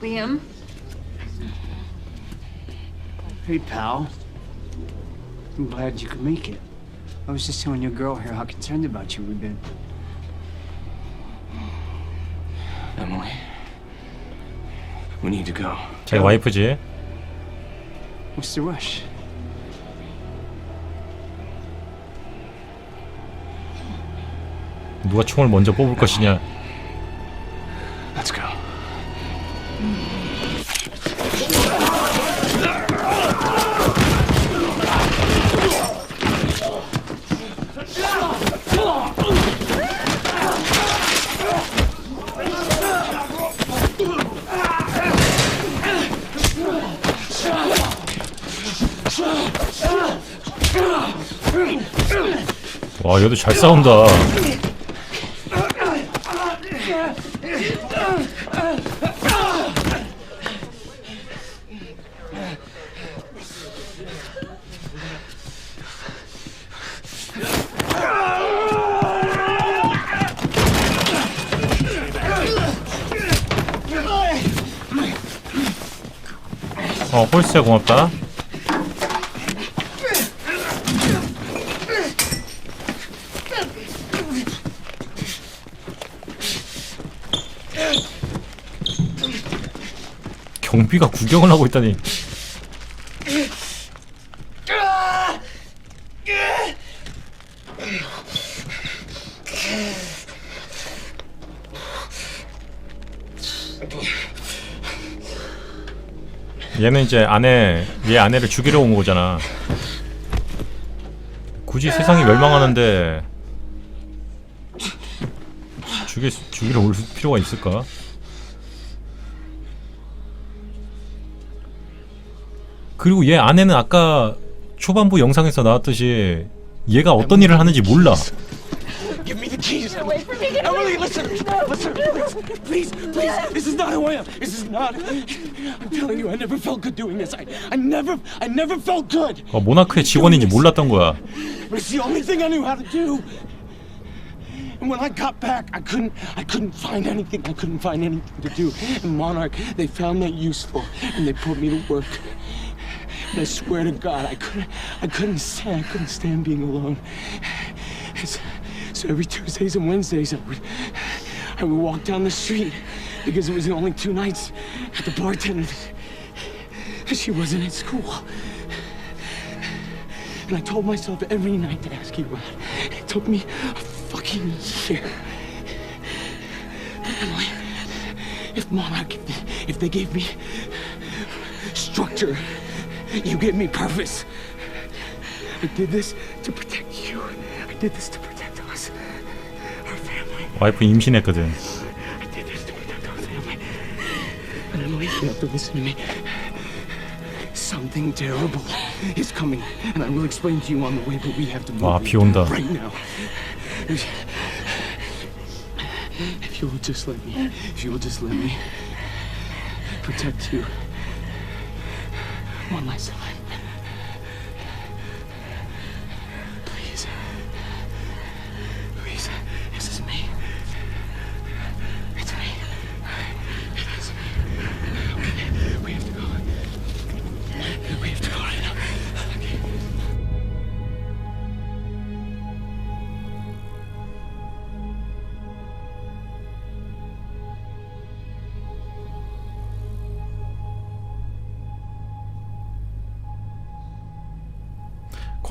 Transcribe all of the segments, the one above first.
Liam? Hey, pal. I'm glad you could make it. I was just telling your girl here how concerned about you we've been. Emily. We need to go. 자기 와이프지. What's the rush? 누가 총을 먼저 뽑을 것이냐. Let's go. 와 얘도 잘 싸운다. 어 홀스야 고맙다. 경비가 구경을 하고 있다니. 얘는 이제 아내 얘 아내를 죽이러 온 거잖아. 굳이 세상이 멸망하는데 죽이 죽이러 올 필요가 있을까? 그리고 얘 아내는 아까 초반부 영상에서 나왔듯이 얘가 어떤 일을 하는지 몰라. Give me the keys. Emily, Emily listen. Listen. Please, please. This is not who I am. This is not. I'm telling you, I never felt good doing this. I, I never, I never felt good. 어, 모나크의 직원인지 몰랐던 거야. But it's the only thing I knew how to do. And when I got back, I couldn't, I couldn't find anything. I couldn't find anything to do. And Monarch, they found that useful, and they put me to work. And I swear to God, I couldn't, I couldn't stand, I couldn't stand being alone. It's- every Tuesdays and Wednesdays, I would, I would walk down the street because it was the only two nights that the bartender, she wasn't at school. And I told myself every night to ask you out. It took me a fucking year. But Emily, if they, if they gave me structure, you gave me purpose. I did this to protect you. I did this to 와이프 임신했거든. I did this to protect our family. And Emily, you have to listen to me. Something terrible is coming, and I will explain to you on the way, but we have to move 와, 비 온다. right now. If you will just let me, if you will just let me protect you one last time.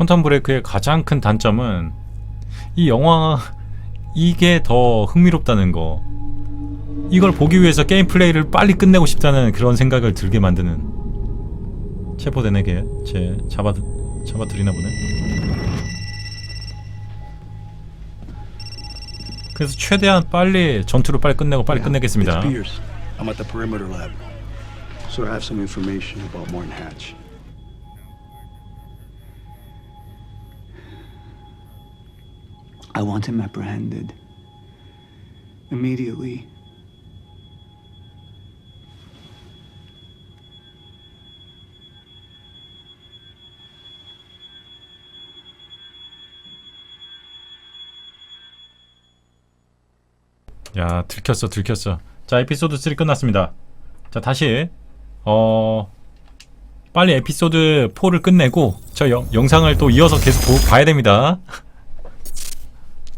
퀀텀 브레이크의 가장 큰 단점은 이 영화 이게 더 흥미롭다는 거. 이걸 보기 위해서 게임 플레이를 빨리 끝내고 싶다는 그런 생각을 들게 만드는 체포된 에게 제 잡아 잡아 드리나 보네. 그래서 최대한 빨리 전투를 빨리 끝내고 빨리 끝내겠습니다. It's Pierce. I'm at the perimeter lab. So I have some information about Martin Hatch. I want him apprehended. Immediately. 야 들켰어 들켰어. 자 에피소드 3 끝났습니다. 자 다시. 어 빨리 에피소드 4를 끝내고 저 여, 영상을 또 이어서 계속 보, 봐야 됩니다.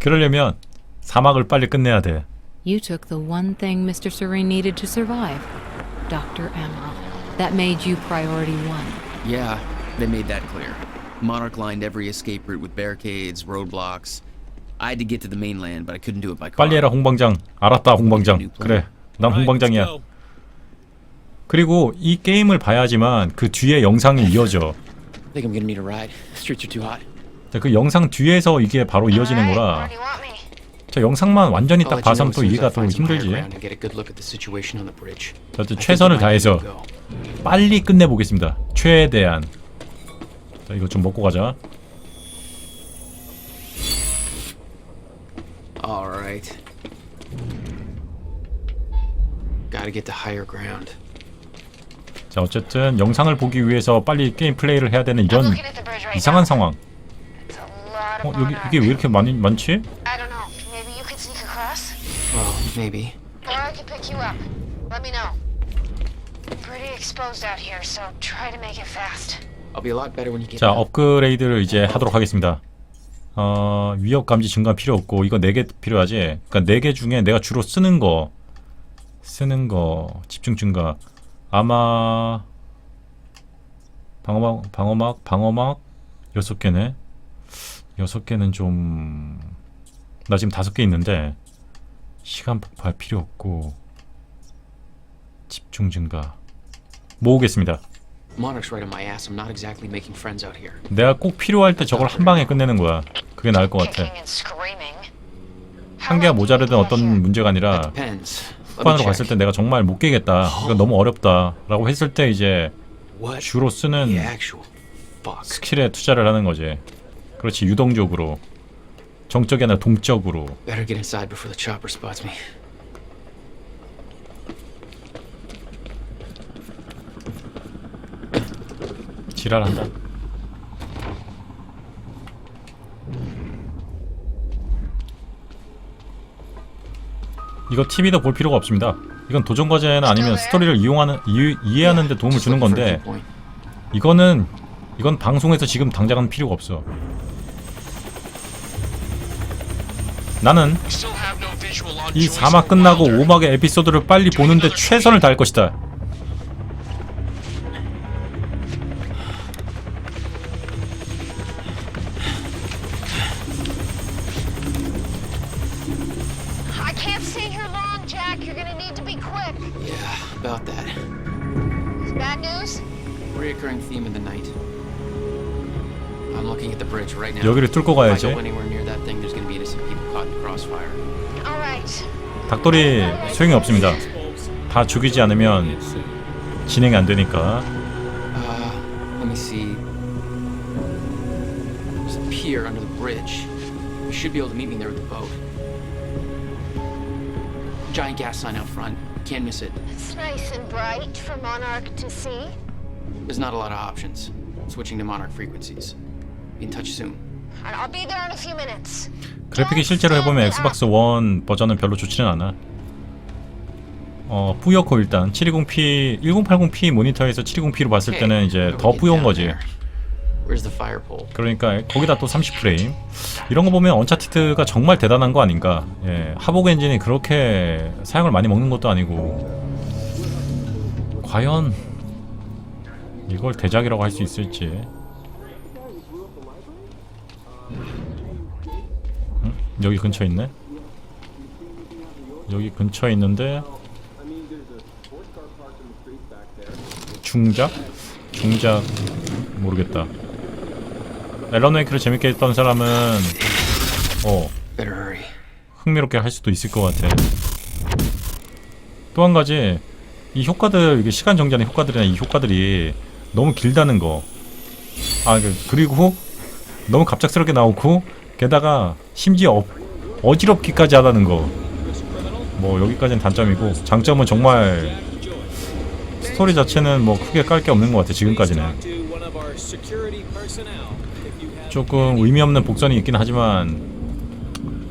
그러려면 사막을 빨리 끝내야 돼 You took the one thing Mr. Serene needed to survive Dr. Emma. That made you priority one. Yeah, they made that clear. Monarch lined every escape route with barricades, roadblocks. I had to get to the mainland, but I couldn't do it by car. 빨리 해라 홍방장 알았다 홍방장 그래 난 홍방장이야 그리고 이 게임을 봐야지만 그 뒤에 영상이 이어져 I think I'm gonna need a ride. Streets are too hot. 자, 그 영상 뒤에서 이게 바로 이어지는 거라 저 영상만 완전히 딱 봐서는 또 이해가 또 힘들지. 자, 어쨌든 최선을 다해서 빨리 끝내보겠습니다. 최대한. 자 이거 좀 먹고 가자. All right. Gotta get to higher ground. 자 어쨌든 영상을 보기 위해서 빨리 게임 플레이를 해야 되는 이런 이상한 상황 어 여기 이게 왜 이렇게 많이 많지? I don't know. Maybe you could sneak across? Well, maybe. Or I could pick you up. Let me know. Pretty exposed out here, so try to make it fast. I'll be a lot better when you get 자. 업그레이드를 이제 하도록 하겠습니다 어 위협 감지 증가 필요 없고 이거 4개 필요하지 그러니까 4개 중에 내가 주로 쓰는 거 쓰는 거 집중 증가 아마 방어막 방어막 방어막 6개네 6개는 좀 나 지금 5개 있는데 시간 폭발 필요 없고 집중 증가 모으겠습니다 Monarch's right on my ass. I'm not exactly making friends out here. 내가 꼭 필요할 때 저걸 한 방에 끝내는 거야. 그게 나을 것 같아. 한 개가 모자르든 어떤 문제가 아니라 후반으로. 갔을 때 내가 정말 못 깨겠다. 이거 너무 어렵다 라고 했을 때 이제 주로 쓰는? 스킬에 투자를 하는 거지. 그렇지 유동적으로 정적이 아니라 동적으로. Better get inside before the chopper spots me. 지랄한다. 이거 TV도 볼 필요가 없습니다. 이건 도전 과제나 아니면 스토리를 이용하는 이, 이해하는 데 도움을 주는 건데. 이거는 이건 방송에서 지금 당장은 필요가 없어. 나는 이 사막 끝나고 오막의 에피소드를 빨리 보는데 최선을 다할 것이다. I can't stay here long, Jack. You're gonna need to be quick. Yeah, about that. Bad news? Reoccurring theme of the night. I'm looking at the bridge right now. 여기를 뚫고 가야지. 닭돌이 소용이 없습니다. 다 죽이지 않으면 진행이 안 되니까. Uh, let me see. There's a pier under the bridge. You should be able to meet me there with the boat. Giant gas sign out front. Can't miss it. It's nice and bright for Monarch to see. There's not a lot of options. Switching to monarch frequencies. Be in touch soon. And I'll be there in a few minutes. 그래픽이 실제로 해보면 엑스박스 원 버전은 별로 좋지는 않아. 어 뿌옇고 일단 720p 1080p 모니터에서 720p로 봤을 때는 이제 더 we get 뿌연 down 거지. there? Where's the fire pole? 그러니까 거기다 또 30프레임 이런 거 보면 언차티드가 정말 대단한 거 아닌가 예, 하복 엔진이 그렇게 사용을 많이 먹는 것도 아니고 과연 이걸 대작이라고 할 수 있을지 여기 근처에 있네 여기 근처에 있는데 중작? 중작 모르겠다 앨런 웨이크를 재밌게 했던 사람은 어. 흥미롭게 할 수도 있을 것 같아. 또 한 가지 이 효과들 이게 시간 정지하는 효과들이나 이 효과들이 너무 길다는 거. 아 그- 그리고 너무 갑작스럽게 나오고 게다가 심지어 어, 어지럽기까지 하다는 거. 뭐 여기까지는 단점이고 장점은 정말 스토리 자체는 뭐 크게 깔 게 없는 것 같아 지금까지는. 조금 의미 없는 복선이 있긴 하지만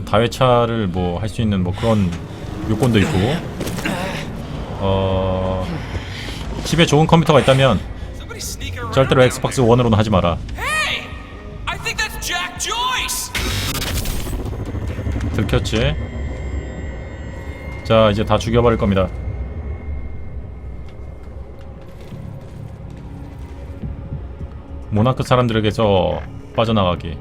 다회차를 뭐 할 수 있는 뭐 그런 요건도 있고 어 집에 좋은 컴퓨터가 있다면. 절대로 엑스박스 원으로는 하지 마라 들켰지. 자 이제 다 죽여버릴 겁니다. 모나크 사람들에게서 빠져나가기.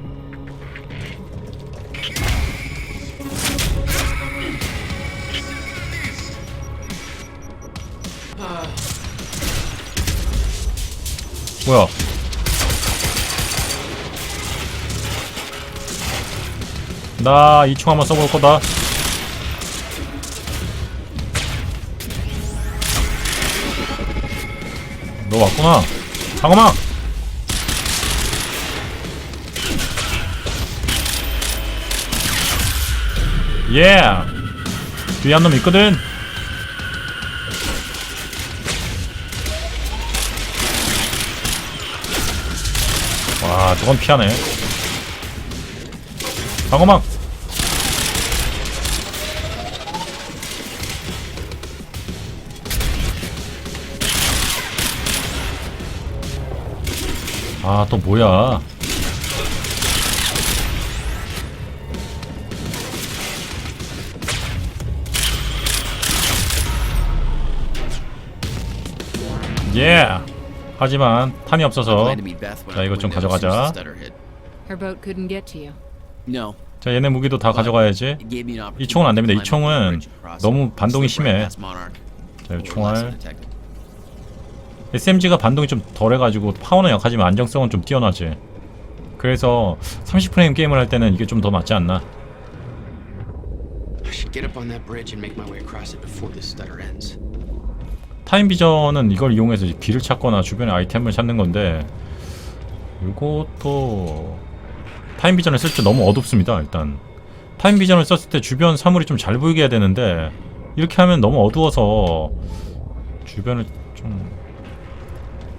뭐야 나이총 한번 써볼 거다. 너 왔구나. 잠깐만! 예! 뒤에 한 놈 있거든. 와 저건 피하네 방어막 아 또 뭐야 예 하지만 탄이 없어서 자 이것 좀 가져가자 the stutter hit. Her boat couldn't get to you. No. 자 얘네 무기도 다 가져가야지 이 총은 안 됩니다. 이 총은 너무 반동이 심해. 자 총알. SMG가 반동이 좀 덜해가지고 파워는 약하지만 안정성은 좀 뛰어나지 그래서 30프레임 게임을 할 때는 이게 좀 더 맞지 않나. 타임 비전은 이걸 이용해서 길을 찾거나 주변에 아이템을 찾는 건데 이것도 타임 비전을 쓸 때 너무 어둡습니다 일단 타임 비전을 썼을 때 주변 사물이 좀 잘 보이게 해야 되는데 이렇게 하면 너무 어두워서 주변을 좀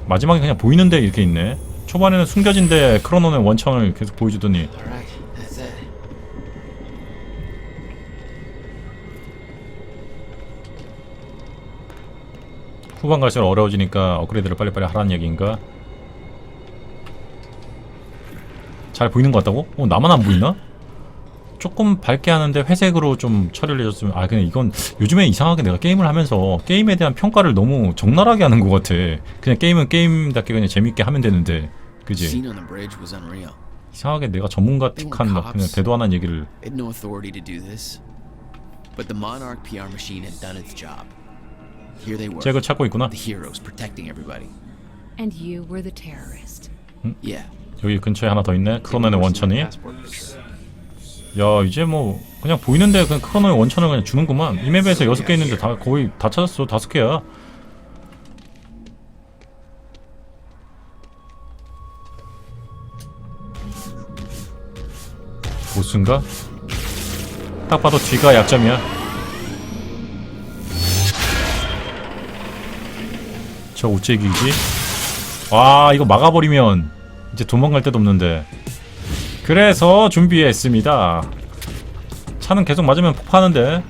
마지막에 그냥 보이는데 이렇게 있네 초반에는 숨겨진 데 크로노의 원천을 계속 보여주더니. 후반 갈수록 어려워지니까 업그레이드를 빨리빨리 하라는 얘기인가? 잘 보이는 것 같다고? 어 나만 안 보이나? 조금 밝게 하는데 회색으로 좀 처리를 해줬으면 아 그냥 이건 요즘에 이상하게 내가 게임을 하면서 게임에 대한 평가를 너무 적나라하게 하는 것 같아 그냥 게임은 게임답게 그냥 재밌게 하면 되는데 그지? 이상하게 내가 전문가틱한 막 그냥 대도 안한 얘기를. 잭을 찾고 있구나. Yeah. 여기 근처에 하나 더 있네. 크로노의 원천이. Passport picture. 야 이제 뭐 그냥 보이는데 그냥 크로노의 원천을 그냥 주는구만. 이 맵에서 여섯 개 있는데 다 거의 다 찾았어. 다섯 개야. 보스인가? 딱 봐도 뒤가 약점이야. 저 우째기지? 와 이거 막아버리면 이제 도망갈 데도 없는데 그래서 준비했습니다. 차는 계속 맞으면 폭파하는데.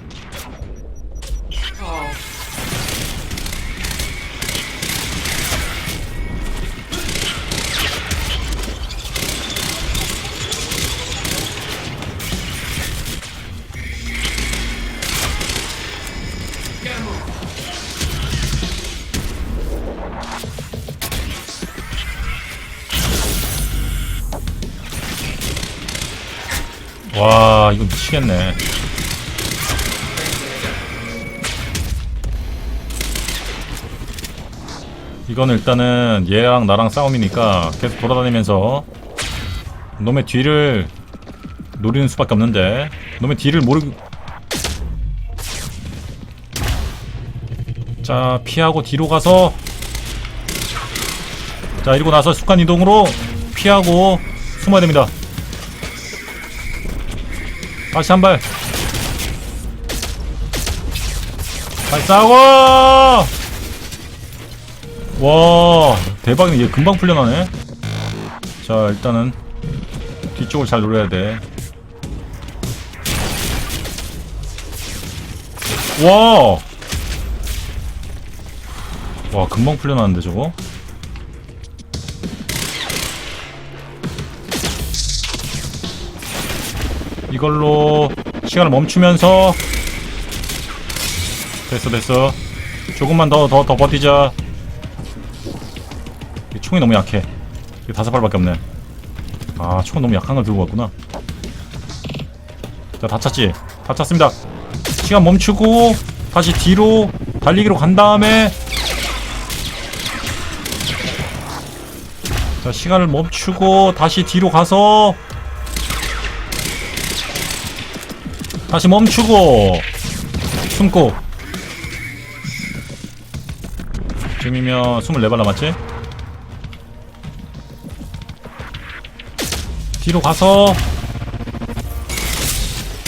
와 이거 미치겠네. 이거는 일단은 얘랑 나랑 싸움이니까 계속 돌아다니면서 놈의 뒤를 노리는 수밖에 없는데 놈의 뒤를 모르 자 피하고 뒤로 가서 자 이러고 나서 습관 이동으로 피하고 숨어야 됩니다 다시 한발 발싸고 와 대박이네 얘 금방 풀려나네 자 일단은 뒤쪽을 잘 노려야 돼 와! 와, 금방 풀려나는데, 저거? 이걸로 시간을 멈추면서 됐어 됐어. 조금만 더 더 더 버티자. 이 총이 너무 약해. 이거 다섯 발밖에 없네. 아 총은 너무 약한 걸 들고 왔구나. 자 다 찼지? 다 찼습니다. 시간 멈추고 다시 뒤로 달리기로 간 다음에 자 시간을 멈추고 다시 뒤로 가서 다시 멈추고 숨고 지금이면 24발 남았지? 뒤로 가서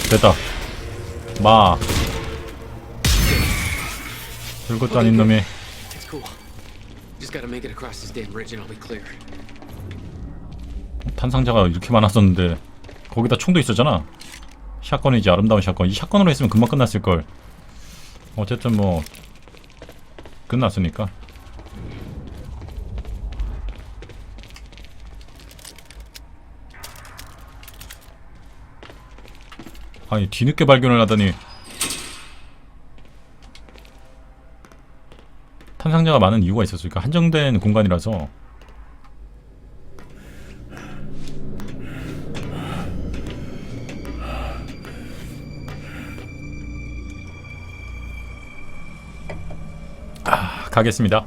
됐다 마 별것도 아닌 놈이. 탄상자가 이렇게 많았었는데 거기다 총도 있었잖아 샷건이지 아름다운 샷건. 이 샷건으로 했으면 금방 끝났을걸. 어쨌든 뭐 끝났으니까. 아니 뒤늦게 발견을 하다니 탄상자가 많은 이유가 있었으니까 한정된 공간이라서 가겠습니다.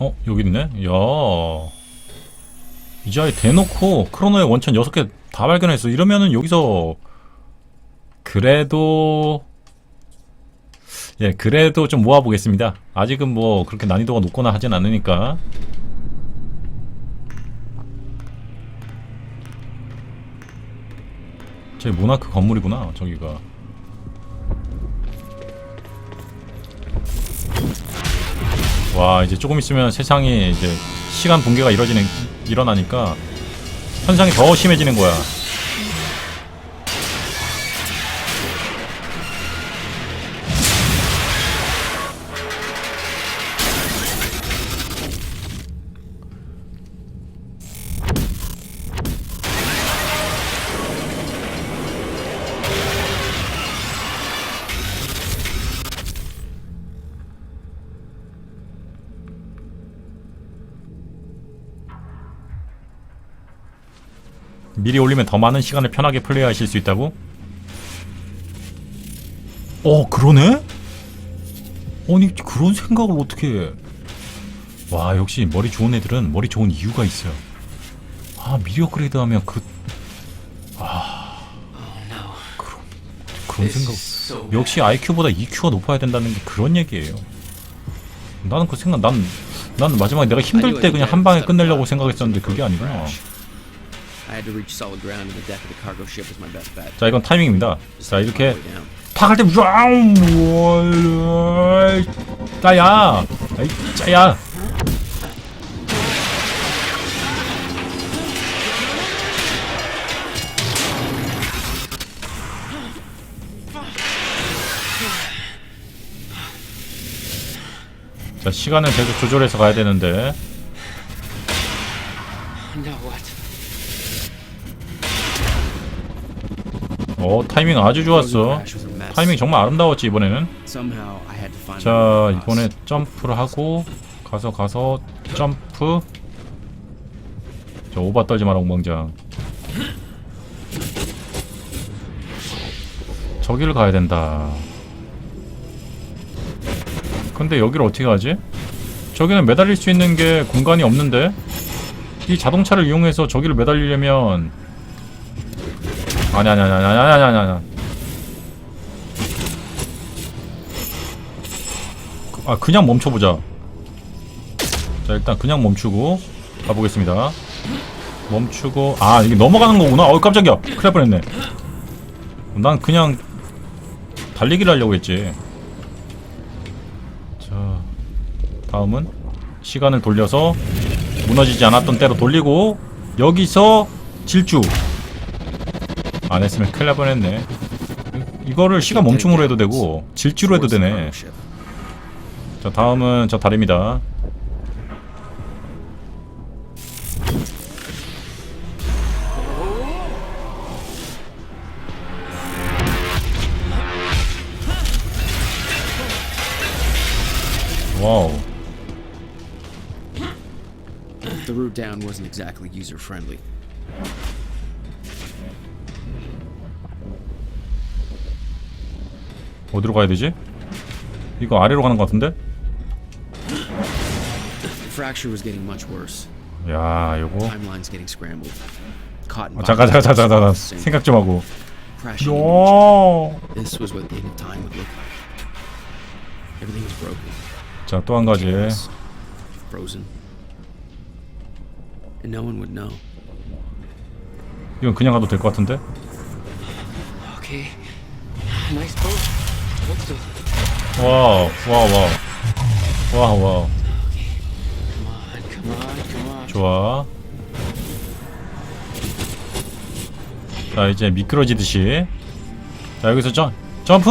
어 여기 있네. 야 이제 아예 대놓고 크로노의 원천 6개 다 발견했어. 이러면은 여기서 그래도 예 그래도 좀 모아보겠습니다. 아직은 뭐 그렇게 난이도가 높거나 하진 않으니까 제 모나크 건물이구나 저기가. 와 이제 조금 있으면 세상이 이제 시간 붕괴가 이뤄지는 일어나니까 현상이 더 심해지는 거야 미리 올리면 더 많은 시간을 편하게 플레이하실 수 있다고? 어 그러네? 아니 그런 생각을 어떻게 해? 와 역시 머리 좋은 애들은 머리 좋은 이유가 있어요 아 미리 업그레이드 하면 그 no. 그런 This 생각. 역시 IQ보다 EQ가 높아야 된다는 게 그런 얘기예요 나는 그 생각 난, 난 마지막에 내가 힘들 때 그냥 한 방에 끝내려고 생각했었는데 그게 아니구나 자 이건 타이밍입니다. 자 이렇게. 탁할 때 와우 짜야. 짜야. 자 시간을 계속 조절해서 가야 되는데 What? 어 타이밍 아주 좋았어. 타이밍 정말 아름다웠지 이번에는 자. 이번에 점프를 하고 가서 가서 점프 저 오바 떨지 마라 엉망장 저기를 가야 된다 근데 여기를 어떻게 가지? 저기는 매달릴 수 있는 게 공간이 없는데 이 자동차를 이용해서 저기를 매달리려면 아니 아니 아니 아니 아니 아니 아니 아 그냥 멈춰보자. 자 일단 그냥 멈추고 가보겠습니다. 멈추고 아 이게 넘어가는 거구나? 어 깜짝이야. 큰일 날 뻔했네. 난 그냥 달리기를 하려고 했지. 자 다음은 시간을 돌려서 무너지지 않았던 때로 돌리고 여기서 질주 안 했으면 큰일 날 뻔했네 이- 이거를 시간 멈춤으로 해도 되고 질주로 해도 되네. 자 다음은 저 다리입니다 와우 The route down wasn't exactly user friendly. 어디로 가야 되지? 이거 아래로 가는 것 같은데? 야 요거 in 아, 잠깐 잠깐 잠깐 잠깐. 생각 좀 하고. 자, 또 한 가지. 이건 그냥 가도 될 것 같은데? 와우, 와우, 와우. 와우, 와우. 좋아. 자, 이제 미끄러지듯이. 자, 여기서 점, 점프!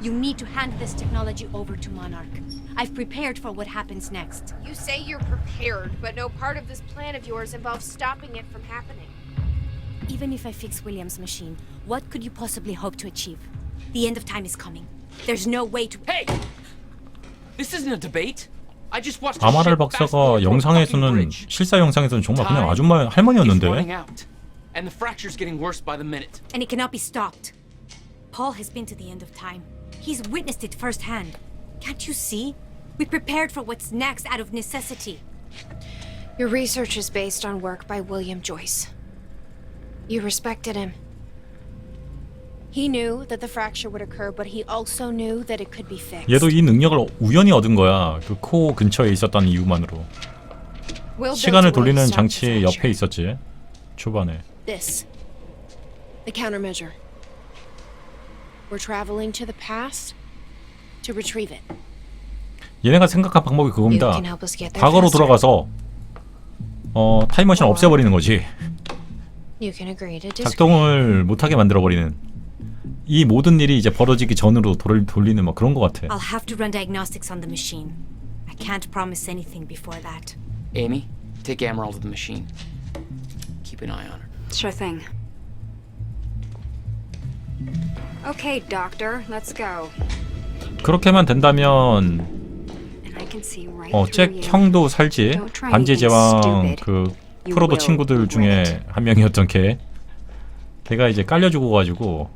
You need to hand this technology over to Monarch. I've prepared for what happens next. You say you're prepared, but no part of this plan of yours involves stopping it from happening. Even if I fix William's machine, what could you possibly hope to achieve? The end of time is coming. There's no way to. Hey! This isn't a debate. I just watched a 아마랄 ship fast 박사가 forward from a fucking 영상에서는 bridge. 실사 영상에서는 정말 그냥 Time 아줌마 is 할머니였는데 running out, and the fracture's getting worse by the minute. And it cannot be stopped. Paul has been to the end of time. He's witnessed it firsthand. Can't you see? We prepared for what's next out of necessity. Your research is based on work by William Joyce. You respected him. He knew that the fracture would occur, but he also knew that it could be fixed. 얘도 이 능력을 우연히 얻은 거야. 그 코 근처에 있었다는 이유만으로. Will built 시간을 a way to 돌리는 stop the 장치 fracture. 옆에 있었지. 초반에. This. The countermeasure. We're traveling to the past to retrieve it. 얘네가 생각한 방법이 You 그겁니다. can help us get there 과거로. 돌아가서 어 타임머신을 없애버리는 거지. 작동을 못하게 만들어 버리는. 이 모든 일이 이제 벌어지기 전으로 돌, 돌리는 막 그런 거 같아. I'll have to run diagnostics on the machine. I can't promise anything before that. Amy, take Emerald to the machine. Keep an eye on her. Sure thing. Okay, Doctor, let's go. 그렇게만 된다면 And I can see right 어, through 잭 you. 형도 살지. 반지의 제왕 그 프로도 친구들 중에. 한 명이었던 걔. 걔가 이제 깔려주고 가지고